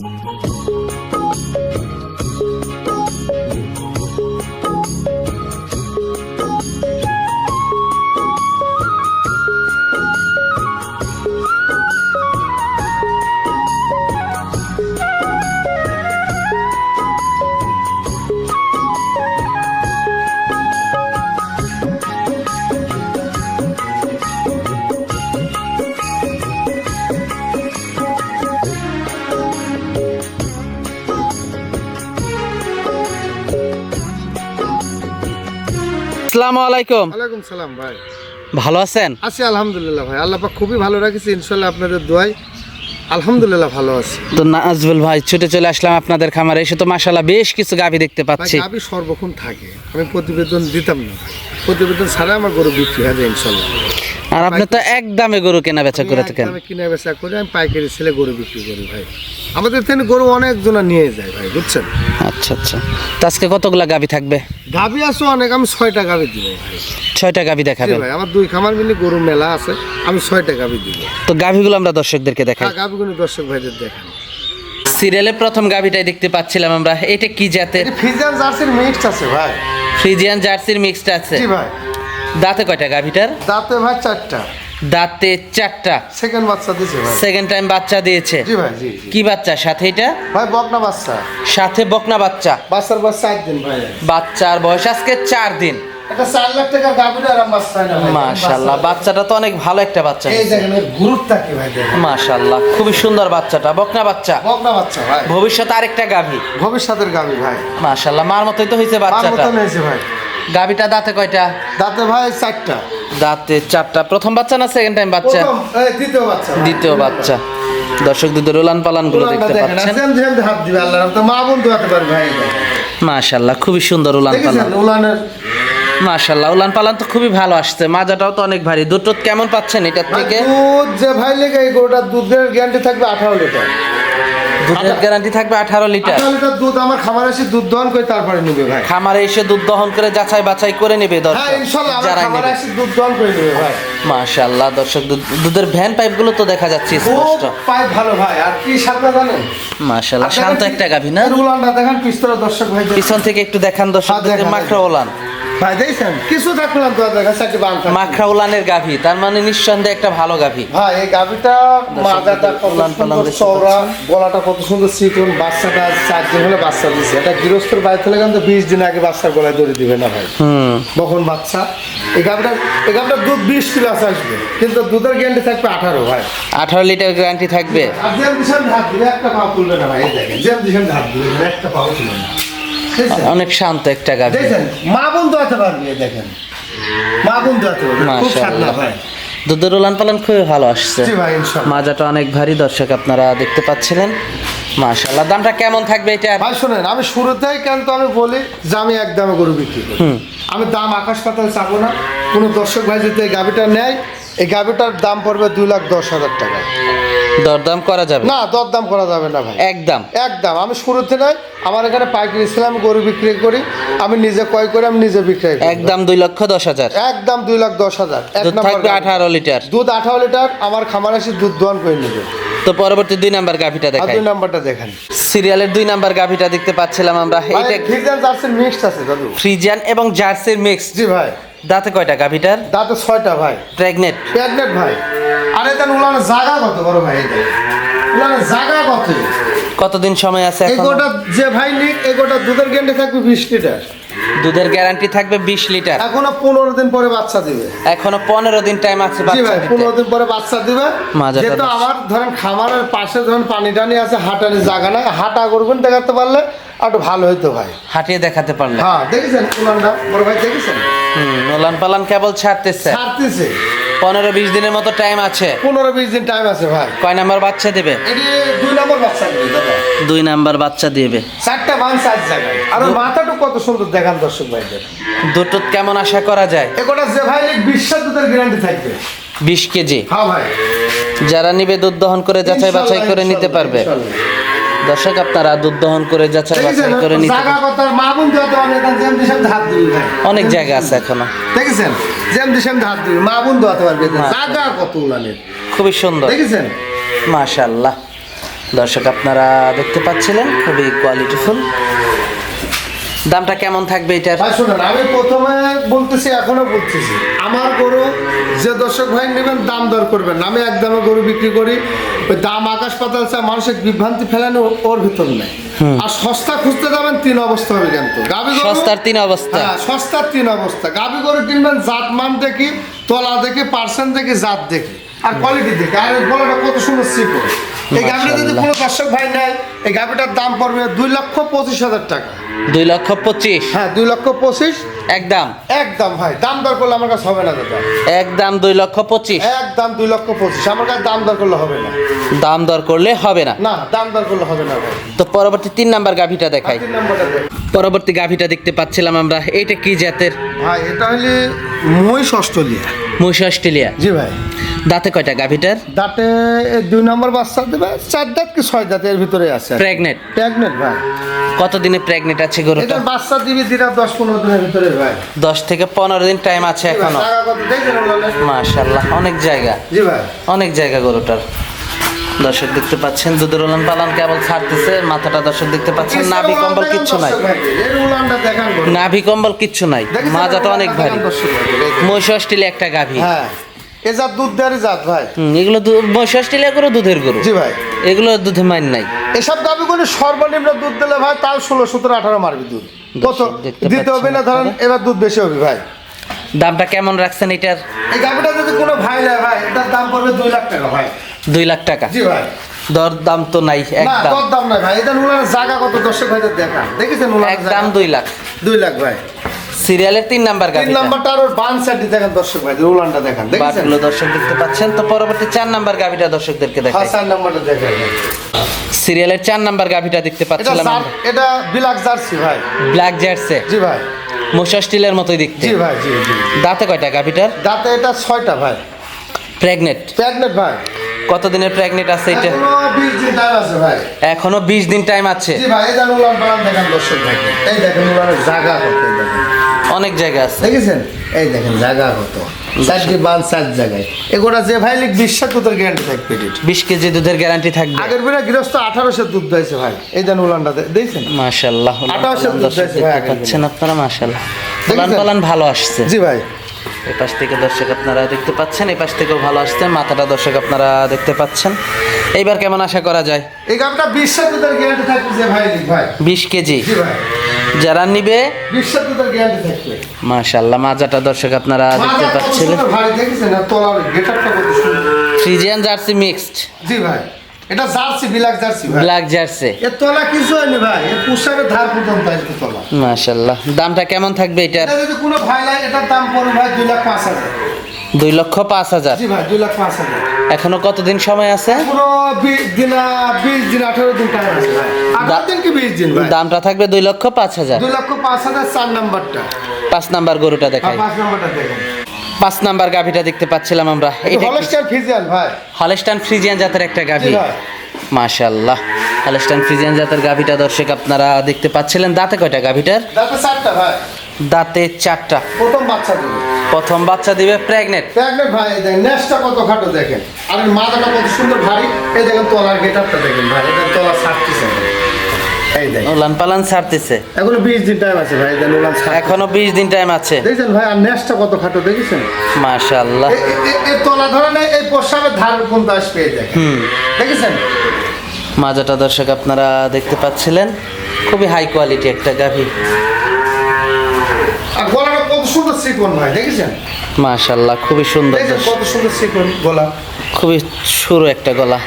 Música আসসালামু আলাইকুম। ওয়ালাইকুম সালাম ভাই। ভালো আছেন? আছি আলহামদুলিল্লাহ ভাই আল্লাহ পাক খুবই ভালো রাখিছি ইনশাল্লাহ আপনাদের আলহামদুলিল্লাহ ভালো আছি। তো নাজবুল ভাই ছুটে চলে আসলাম আপনাদের খামারে এসে তো মাশাল্লাহ বেশ কিছু গাভি দেখতে পাচ্ছি। গাবি সর্বক্ষণ থাকে আমি প্রতিবেদন দিতাম না প্রতিবেদন ছাড়া আমার গরু বিক্রি হয় যায় ইনশাল্লাহ আর আপনি তো এক দামে গরু কেনা বেচা করে থাকেন। আমি কিনে বেচা করে আমি পাইকারি ছেলে গরু বিক্রি করি ভাই। আমাদের থেকে গরু অনেক জনা নিয়ে যায় ভাই বুঝছেন? আচ্ছা আচ্ছা। তো আজকে কতগুলা গাভি থাকবে? গাবি আছে অনেক আমি ছয়টা গাবি দিব। ছয়টা গাভি দেখাবেন। ভাই আমার দুই খামার মিলে গরু মেলা আছে আমি ছয়টা গাবি দিব। তো গাভিগুলো আমরা দর্শকদেরকে দেখাই। হ্যাঁ গাবিগুলো দর্শক ভাইদের দেখান। সিরিয়ালের প্রথম গাভিটাই দেখতে পাচ্ছিলাম আমরা। এটা কি জাতের? ফিজান জার্সির মিক্স আছে ভাই। ফ্রিজিয়ান জার্সির মিক্সড আছে। জি ভাই। দাঁতে কয়টা গাভিটার? দাঁতে ভাই চারটা। দাঁতে চারটা। সেকেন্ড বাচ্চা দিছে ভাই। সেকেন্ড টাইম বাচ্চা দিয়েছে। জি ভাই জি কি বাচ্চা? সাথে এটা? ভাই বকনা বাচ্চা। সাথে বকনা বাচ্চা। বাচ্চার বাচ্চা একদিন ভাই। বাচ্চার বয়স আজকে চার দিন। এটা চার লাখ টাকার গাভিটা আরাম বাচ্চা না ভাই। মাশাল্লাহ বাচ্চাটা তো অনেক ভালো একটা বাচ্চা এই দেখেন এর গুরুত্বটা কি ভাই দেখেন? মাশাল্লাহ খুবই সুন্দর বাচ্চাটা বকনা বাচ্চা। বকনা বাচ্চা ভাই। ভবিষ্যতে আরেকটা গাভী। ভবিষ্যতের গাভি ভাই। মাশাল্লাহ মার মতোই তো হয়েছে বাচ্চাটা। মতন হয়েছে ভাই। গাভীটা দাঁতে কয়টা? দাঁতে ভাই চারটা। দাঁতে চারটা। প্রথম বাচ্চা না সেকেন্ড টাইম বাচ্চা? দ্বিতীয় বাচ্চা। দ্বিতীয় বাচ্চা। দর্শক দুধের উলান পালানগুলো দেখতে পাচ্ছেন। মাশাল্লাহ খুবই সুন্দর উলান পালান। মাশাল্লাহ উলান পালান তো খুবই ভালো আসছে। মাজাটাও তো অনেক ভারী। দুটো কেমন পাচ্ছেন এটার থেকে? দুধ যে ভাই লেগে এই গরুটার দুধের গ্যারান্টি থাকবে আঠারো লিটার। দুধের গ্যারান্টি থাকবে আঠারো লিটার। লিটার দুধ আমার খামার এসে দুধ দহন করে তারপরে নিবে ভাই। খামারে এসে দুধ দহন করে যাচাই বাছাই করে নেবে হ্যাঁ দর্শক ইনশাল্লাহ আমার যারাই খামার নেবে। দুধ দহন করে নিবে ভাই। মাশাল্লাহ দর্শক দুধের ভ্যান পাইপ তো দেখা যাচ্ছে স্পষ্ট। পাইপ ভালো ভাই আর কি সাপটা জানেন? মাশাল্লাহ শান্ত একটা গাভী না? এর দেখেন পিস্তল দর্শক ভাই পিছন থেকে একটু দেখান দর্শক হ্যাঁ, মাখরা উলান ভাই দেখছেন? কিছু থাকলাম তো দেখা চারটি বান মাখরা উলানের গাভী তার মানে নিঃসন্দেহে একটা ভালো গাভী। ভাই এই গাভিটা মাজাটা কত সুন্দর চওড়া গলাটা কত সুন্দর চিকন বাচ্চাটা চার দিন হলে বাচ্চা দিছে। এটা গৃহস্থর বাড়ি থেকে কিন্তু বিশ দিন আগে বাচ্চার গলায় দড়ি দিবে না ভাই। তখন বাচ্চা এই গাভিটা এই গাভিটা দুধ বিশ প্লাস আসবে। কিন্তু দুধের গ্যারান্টি থাকবে আঠারো ভাই। আঠারো লিটার গ্যারান্টি থাকবে? একটা পা তুলবে না ভাই দেখেন একটা পাও তুলবে না? অনেক শান্ত একটা গাভী। দেখছেন? মা বোন দোয়াতে পারবি দেখেন। মা বোন দোয়াতে পারবে। খুব সাদা মাশাআল্লাহ দুধের উলান পালন খুবই ভালো আসছে। মাজাটা অনেক ভারী দর্শক আপনারা দেখতে পাচ্ছিলেন। মাশাল্লাহ দামটা কেমন থাকবে এটা? ভাই শোনেন আমি শুরুতেই কেন তো আমি বলি যে আমি এক দামে গরু বিক্রি করি। আমি দাম আকাশ পাতাল চাবো না। কোনো দর্শক ভাই যদি এই গাভিটা নেয় এই গাভিটার দাম পড়বে দুই লাখ দশ হাজার টাকা। দরদাম করা যাবে? না দরদাম করা যাবে না ভাই। একদম। একদম। আমি শুরুতে নাই আমার এখানে পাইকারি ছিলাম গরু বিক্রি করি আমি নিজে ক্রয় করে আমি নিজে বিক্রি করি। একদম দুই লক্ষ দশ হাজার। একদম দুই লাখ দশ হাজার। এক দুধ নম্বর থাকবে। আঠারো লিটার। দুধ আঠারো লিটার আমার খামার এসে দুধ দোয়ান করে নেবে। তো পরবর্তী দুই নাম্বার গাভিটা দেখাই দুই নাম্বারটা দেখেন। সিরিয়ালের দুই নাম্বার গাভিটা দেখতে পাচ্ছিলাম আমরা। এইটা ফিজান জার্সির মিক্সড আছে দাদু। ফ্রিজিয়ান এবং জার্সির মিক্স জি ভাই। দাঁতে কয়টা গাভিটার? দাঁতে ছয়টা ভাই। প্রেগনেন্ট। প্রেগনেন্ট ভাই। আরে দেন উলানের জায়গা কত বড় ভাই উলানের জায়গা কত? কতদিন সময় আছে এখন? গোটা যে ভাই নিক এই গোটা দুধের গেন্ডে থাকবে বিশ লিটার। দুধের গ্যারান্টি থাকবে বিশ লিটার। এখনও পনেরো দিন পরে বাচ্চা দিবে। এখনও পনেরো দিন টাইম আছে জি ভাই দিতে। পনেরো দিন পরে বাচ্চা দিবে। যেহেতু। আমার ধরেন খামারের পাশে ধরেন পানি টানি আছে হাঁটানি জায়গা নাই। হাঁটা করবেন দেখাতে পারলে একটু ভালো হইতো ভাই। হাঁটিয়ে দেখাতে পারলে। হ্যাঁ দেখেছেন বড় ভাই দেখেছেন? ওলান পালান কেবল ছাড়তেছে। ছাড়তেছে। পনেরো বিশ দিনের মতো টাইম আছে। পনেরো বিশ দিন টাইম আছে ভাই। কয় নাম্বার বাচ্চা দেবে? দুই নম্বর বাচ্চা দিবে দুই নাম্বার বাচ্চা দিবে। চারটা বান জায়গায়। আর মাথাটা কত সুন্দর দেখান দর্শক ভাইদের। দুটো কেমন আশা করা যায়? এগুলো যে ভাই লিখ বিশ্বাস দুধের গ্যারান্টি থাকবে। বিশ কেজি। হ্যাঁ ভাই। যারা নিবে দুধ দহন করে যাচাই বাছাই করে নিতে পারবে। দর্শক আপনারা দুধ দহন করে যাচাই বাছাই করে নিতে অনেক জায়গা আছে এখনও। দেখেছেন দিশাম হাত দিবি মা বোন দেওয়াতে পারবে জায়গা কত উলানের? খুবই সুন্দর। দেখেছেন মাশাল্লাহ দর্শক আপনারা দেখতে পাচ্ছিলেন খুবই কোয়ালিটিফুল দামটা কেমন থাকবে এটার? ভাই শুনুন আমি প্রথমে বলতেছি এখনও বলতেছি। আমার গরু যে দর্শক ভাই নেবেন দাম দর করবেন। আমি একদমে গরু বিক্রি করি ওই দাম আকাশ পাতাল চা মানুষের বিভ্রান্তি ফেলানো ওর ভিতর নেই। আর সস্তা খুঁজতে যাবেন তিন অবস্থা হবে কিন্তু। গাবি গরু সস্তার তিন অবস্থা। হ্যাঁ সস্তার তিন অবস্থা। গাবি গরু কিনবেন জাত মান দেখি তলা দেখি পার্সেন্ট দেখি জাত দেখি। আর কোয়ালিটি দেখি। আর গলাটা কত সুন্দর শিখো এই গাবিটা যদি কোনো দর্শক ভাই নেয় এই গাবিটার দাম পড়বে দুই লক্ষ পঁচিশ হাজার টাকা। দুই লক্ষ পঁচিশ? হ্যাঁ দুই লক্ষ পঁচিশ। একদম একদম ভাই দাম দর করলে আমার কাছে হবে না দাদা। একদম দুই লক্ষ পঁচিশ? একদম দুই লক্ষ পঁচিশ। আমার কাছে দাম দর করলে হবে না। দাম দর করলে হবে না? না দাম দর করলে হবে না ভাই। তো পরবর্তী তিন নাম্বার গাভিটা দেখাই। তিন নম্বরটা দেখ। পরবর্তী গাভিটা দেখতে পাচ্ছিলাম আমরা। এটা কি জাতের? ভাই এটা হলে মহিষ অস্ট্রেলিয়া। মহিষ অস্ট্রেলিয়া। জি ভাই। দাঁতে কয়টা গাভিটার? দাঁতে দুই নম্বর বাচ্চা দেবে চার দাঁত কি ছয় দাঁতের ভিতরে আছে? প্রেগনেন্ট প্রেগনেন্ট ভাই। কতদিনে প্রেগনেন্ট আছে গরু এটা বাচ্চা দিবি দিরা দশ পনেরো দিনের ভিতরে ভাই। দশ থেকে পনেরো দিন টাইম আছে এখনও। কত? মাশাল্লাহ অনেক জায়গা। জি ভাই। অনেক জায়গা গরুটার। দর্শক দেখতে পাচ্ছেন দুধের উলান পালান কেবল ছাড়তেছে মাথাটা দর্শক দেখতে পাচ্ছেন নাভি কম্বল কিচ্ছু নাই। নাভি কম্বল কিচ্ছু নাই মাজাটা অনেক ভারী। মহিষ অস্ট্রেলিয়া একটা গাভী। হ্যাঁ। এ জাত দুধ দেওয়ারই জাত ভাই। এগুলো মহিষ অস্ট্রেলিয়া গরু দুধের গরু। জি ভাই। এগুলো দুধে মাইন নাই। এসব দাবি করে সর্বনিম্ন দুধ দিলে ভাই তাও ষোলো সতেরো আঠারো মারবি দুধ। কত? দিতে হবে না ধরেন এবার দুধ বেশি হবে ভাই। দামটা কেমন রাখছেন এটার? এই গাভিটা যদি কোনো ভাই নেয় ভাই এটার দাম পড়বে দুই লাখ টাকা ভাই। দুই লাখ টাকা? জি ভাই। দর দাম তো নাই না একদম। কত দাম নাই ভাই। এটা নুলার জায়গা কত দর্শক ভাইদের দেখা? দেখেছেন নুলার একদম দুই লাখ। দুই লাখ ভাই। সিরিয়ালের তিন নাম্বার তিন গাভী নাম্বারটা আর বান সাইড দেখেন দর্শক ভাই উলানটা দেখান। বাটগুলো দর্শক দেখতে পাচ্ছেন। তো পরবর্তী চার নাম্বার গাভিটা দর্শকদেরকে দেখাই হ্যাঁ দেখাই। চার নাম্বারটা দেখেন। সিরিয়ালের চার নাম্বার গাভিটা দেখতে এটা পাচ্ছিলাম এটা বিলাক জার্সি ভাই। ব্ল্যাক জার্সে। জি ভাই। মোশা স্টিলের মতোই দেখতে। জি ভাই জি জি। দাঁতে কয়টা গাভিটার দাঁতে এটা ছয়টা ভাই। প্রেগনেট প্রেগনেট ভাই। কত দিনের প্রেগনেট আছে এটা? এখনও বিশ দিন টাইম আছে ভাই। এখনও বিশ দিন টাইম আছে। জি ভাই এই দেখেন উলান পালান দেখেন দর্শক ভাই। এই দেখেন উলানের জায়গা কত এই দেখেন। অনেক জায়গা আছে। দেখেছেন? এই দেখেন জায়গা কত। চারটি বান চার জায়গায়। এগুলা যে ভাই লিখ বিশ্বাস তোদের গ্যারান্টি থাকবে বিশ কেজি দুধের গ্যারান্টি থাকবে। আগের বিনা গৃহস্থ আঠারোশো দুধ দিয়েছে ভাই এই দেন উলানটা দে- দেখছেন মাশাল্লাহ আঠারোশো দুধ দিয়েছে ভাই পাচ্ছেন আপনারা মাশাল্লাহ দেখেছেন? পালান ভালো আসছে। জি ভাই। এই পাশ থেকে দর্শক আপনারা দেখতে পাচ্ছেন এই পাশ থেকেও ভালো আসছে মাথাটা দর্শক আপনারা দেখতে পাচ্ছেন। এইবার কেমন আশা করা যায়? এই গামটা বিশ্বাস তোদের গ্যারান্টি থাকবে যে ভাই লিখ ভাই। বিশ কেজি। জি ভাই। যারা নিবে মাশাল্লাহ মাজাটা দর্শক আপনারা দেখতে পাচ্ছিলেন। Friesian jersey mixed. জি ভাই এটা jersey black jersey black jersey. এর তোলা কিছু হয়নি ভাই এর পুষারের ধার পর্যন্ত আসবে তোলা। মাশাল্লাহ দামটা কেমন থাকবে এটা যদি কোনো ভাই লাগে এটার দাম পড়বে ভাই দুই লাখ পাঁচ হাজার। লক্ষ পাঁচ হাজার। জি ভাই দুই লাখ পাঁচ হাজার। এখনও কতদিন সময় আছে? দামটা থাকবে দুই লক্ষ পাঁচ হাজার। দুই লক্ষ পাঁচ হাজার চার নাম্বারটা। পাঁচ নাম্বার গরুটা আর দেখাই। পাঁচ নাম্বারটা দেখেন। পাঁচ নাম্বার গাভিটা দেখতে পাচ্ছিলাম আমরা। এটা হলস্টার ফিজিয়ান ভাই। হলস্টান ফ্রিজিয়ান জাতের একটা গাভি। ভাই। মাশাল্লাহ ফ্রিজিয়ান জাতের গাভিটা দর্শক আপনারা দেখতে পাচ্ছিলেন। দাঁতে কয়টা গাভিটার? দাঁতে চারটা ভাই। দাঁতে চারটা। প্রথম বাচ্চা দিবে। প্রথম বাচ্চা দিবে প্রেগনেন্ট প্রেগনেন্ট ভাই দেখেন নেসটা কত খাটো দেখেন। আর মাথাটা কত সুন্দর ভারী। এই দেখেন তলার গেটআপটা দেখেন ভাই এটা তলা ছাড়তেছে। এই দেখেন। উলান পালান ছাড়তেছে। এখনও বিশ দিন টাইম আছে ভাই ওলান এখনও দিন টাইম আছে। দেখছেন ভাই আর নেসটা কত খাটো দেখেছেন? এই তলা ধরনের এই প্রস্রাবের ধার পর্যন্ত আসবে দেখেন। হুম। দেখেছেন? মাজাটা দর্শক আপনারা দেখতে পাচ্ছিলেন। খুবই হাই কোয়ালিটি একটা গাভি। আর গলাটা কত সুন্দর ভাই দেখেছেন? মাশাল্লাহ খুবই সুন্দর কত সুন্দর গলা। খুবই সরু একটা গলা।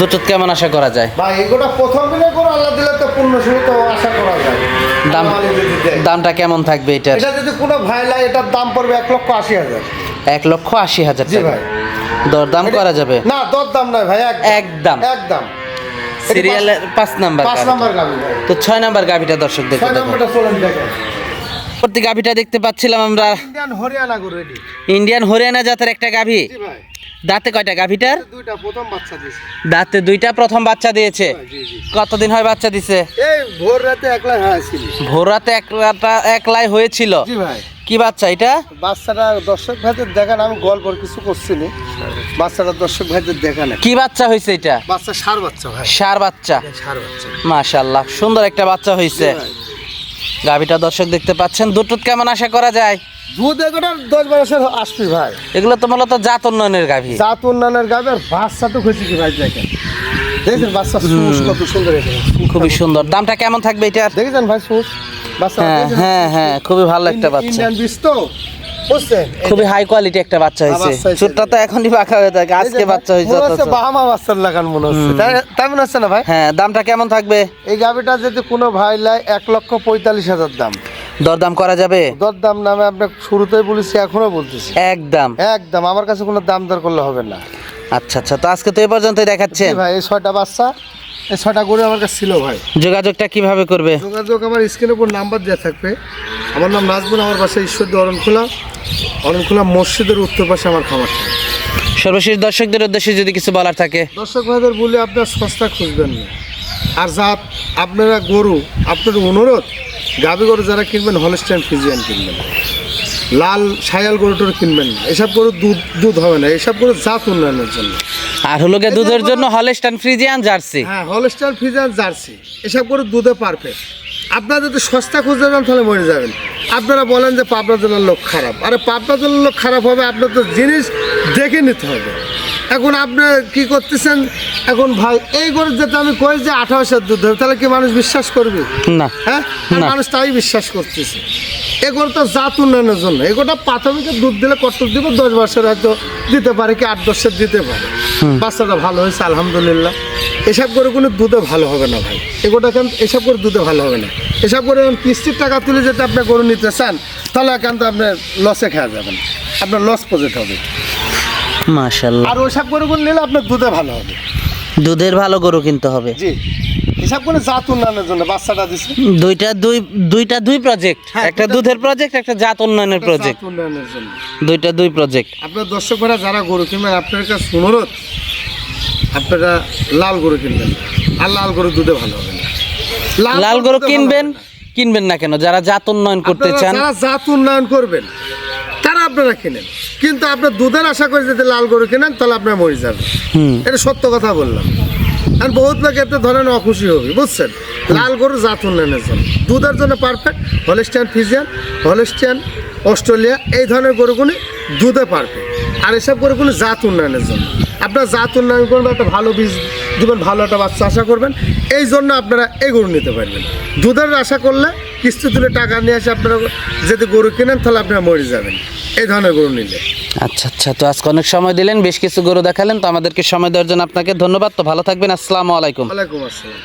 দুটো কেমন আশা করা যায়? ভাই এগুলো প্রথম দিনে করে আল্লাহ দিলে তো পূর্ণ শুরু তো আশা করা যায়। দাম। দামটা কেমন থাকবে এটার? এটা যদি কোনো ভাই লাই এটার দাম পড়বে এক লক্ষ আশি হাজার। এক লক্ষ আশি হাজার জি ভাই। দরদাম করা যাবে? না দর দাম নয় ভাই একদম। একদম। সিরিয়ালের পাঁচ নাম্বার পাঁচ নাম্বার গাবি তো ছয় নাম্বার গাভিটা দর্শক দেখতে ছয় নাম্বারটা চলেন দেখেন। প্রতি গাভিটা দেখতে পাচ্ছিলাম আমরা। ইন্ডিয়ান হরিয়ানা গরু রেডি ইন্ডিয়ান হরিয়ানা জাতের একটা গাভি। জি ভাই। দাঁতে কয়টা গাভিটার? দুইটা প্রথম বাচ্চা দিয়েছে। দাঁতে দুইটা প্রথম বাচ্চা দিয়েছে। কতদিন হয় বাচ্চা দিছে? এই ভোর রাতে একলা হ্যাঁ ছিল ভোর রাতে এক রাতা- একলাই হয়েছিল। জি ভাই। কি বাচ্চা এটা? বাচ্চাটা দর্শক ভাইদের দেখেন আমি গল্প কিছু করছি নি। বাচ্চাটা দর্শক ভাইদের দেখা নেই কি বাচ্চা হয়েছে এটা? বাচ্চা সার বাচ্চা ভাই। সার বাচ্চা। সার বাচ্চা। মাশাল্লাহ সুন্দর একটা বাচ্চা হয়েছে। গাভিটা দর্শক দেখতে পাচ্ছেন। দুটোত কেমন আশা করা যায়? দুধ এগারোটার দশ বছর আসবি ভাই। এগুলো তো মূলত জাত উন্নয়নের গাভি। জাত উন্নয়নের গাভি আর বাচ্চা তো খুশি কি ভাই দেখেন? দেখেছেন বাচ্চা কত সুন্দর খুবই সুন্দর। দামটা কেমন থাকবে এটা দেখেছেন ভাই সুস? বাচ্চা হ্যাঁ হ্যাঁ হ্যাঁ খুবই ভালো একটা বাচ্চা। ইন্ডিয়ান বীজ তো? বুঝছেন? খুবই হাই কোয়ালিটি একটা বাচ্চা হয়েছে। চুটটা তো এখনই পাকা হয়ে থাকে আজকে বাচ্চা হয়েছে মনে হচ্ছে অথচ। বাহামা বাচ্চার লাগান মনে হচ্ছে। তাই- মনে হচ্ছে না ভাই? হ্যাঁ দামটা কেমন থাকবে? এই গাভিটা যদি কোনো ভাই লাই এক লক্ষ পঁয়তাল্লিশ হাজার দাম। দরদাম করা যাবে? দরদাম নামে আপনাকে শুরুতেই বলেছি এখনও বলতেছি। একদম। একদম আমার কাছে কোনো দাম দর করলে হবে না। আচ্ছা আচ্ছা তো আজকে তো এ পর্যন্তই দেখাচ্ছেন। ভাই এই ছয়টা বাচ্চা এই ছয়টা গরু আমার কাছে ছিল ভাই। যোগাযোগটা কীভাবে করবে? যোগাযোগ আমার স্ক্রিনের উপর নাম্বার দেওয়া থাকবে। আমার নাম নাজবুল আমার বাসা ঈশ্বরদী অরণখোলা। অরণখোলা মসজিদের উত্তর পাশে আমার খামার। সর্বশেষ দর্শকদের উদ্দেশ্যে যদি কিছু বলার থাকে। দর্শক ভাইদের বলে আপনার সস্তা খুঁজবেন না। আর যা আপনারা গরু আপনার অনুরোধ গাভী গরু যারা কিনবেন হলস্টাইন ফিজিয়ান কিনবেন। লাল সায়াল গরুটার কিনবেন না। এসব গরু দুধ দুধ হবে না। এসব গরু জাত উন্নয়নের জন্য। আর হলো গিয়ে দুধের জন্য হলেস্টান ফ্রিজিয়ান জার্সি হ্যাঁ হলস্টাইন ফিজিয়ান জার্সি এসব গরু দুধে পারফেক্ট আপনারা যদি সস্তা খুঁজতে যান তাহলে মরে যাবেন। আপনারা বলেন যে পাবনা জেলার লোক খারাপ। আরে পাবনা জেলার লোক খারাপ হবে আপনার তো জিনিস দেখে নিতে হবে। এখন আপনি কি করতেছেন? এখন ভাই এই গরুর যেটা আমি কই যে আঠারোশের দুধ হবে তাহলে কি মানুষ বিশ্বাস করবে? না। হ্যাঁ? মানুষ তাই বিশ্বাস করতেছে। এগুলো তো জাত উন্নয়নের জন্য। এগুলোটা প্রাথমিকের দুধ দিলে কত দিব দশ বছর হয়তো দিতে পারে কি আট দশের দিতে পারে। বাচ্চাটা ভালো হয়েছে আলহামদুলিল্লাহ। এসব করে কোনো দুধে ভালো হবে না ভাই। এগুলোটা কেন এসব করে দুধে ভালো হবে না। এসব করে যখন কিস্তির টাকা তুলে যেতে আপনি গরু নিতে চান তাহলে কিন্তু আপনার লসে খাওয়া যাবেন। আপনার লস প্রজেক্ট হবে। মাশাল্লাহ আর ওইসব গরুগুলো নিলে আপনার দুধে ভালো হবে। দুধের ভালো গরু কিনতে হবে। জি। এসব করে জাত উন্নয়নের জন্য বাচ্চাটা দিচ্ছে দুইটা দুই দুইটা দুই প্রজেক্ট হ্যাঁ, একটা দুধের প্রজেক্ট একটা জাত উন্নয়নের প্রজেক্ট উন্নয়নের জন্য। দুইটা দুই প্রজেক্ট আপনার দর্শকরা যারা গরু কিনবেন আপনার কাছে অনুরোধ আপনারা লাল গরু কিনবেন। আর লাল গরু দুধে ভালো হবে না। লাল গরু কিনবেন না। কিনবেন না কেন? যারা জাত উন্নয়ন করতে চান। যারা জাত উন্নয়ন করবেন তারা আপনারা কিনেন। কিন্তু আপনার দুধের আশা করে যদি লাল গরু কিনেন তাহলে আপনার মরে যাবে। এটা সত্য কথা বললাম। আর বহুত লোক এতে ধরেন, অখুশি হবি, বুঝছেন? লাল গরু জাত উন্নয়নের জন্য দুধের জন্য perfect Holstein Friesian Holstein Australia এই ধরনের গরুগুলি দুধে পারফেক্ট আর এসব গরুগুলি জাত উন্নয়নের জন্য আপনার জাত উন্নয়ন করবেন, একটা ভালো বীজ দেবেন, ভালো একটা বাচ্চা আশা করবেন। এই জন্য আপনারা এই গরু নিতে পারবেন। দুধের আশা করলে কিস্তি তুলে টাকা নিয়ে আসে আপনারা যদি গরু কেনেন তাহলে আপনারা মরে যাবেন। এই ধরনের গরু নিলে। আচ্ছা আচ্ছা তো আজকে অনেক সময় দিলেন বেশ কিছু গরু দেখালেন তো আমাদেরকে সময় দেওয়ার জন্য আপনাকে ধন্যবাদ। তো ভালো থাকবেন আসসালামু আলাইকুম। ওয়ালাইকুম আসসালাম।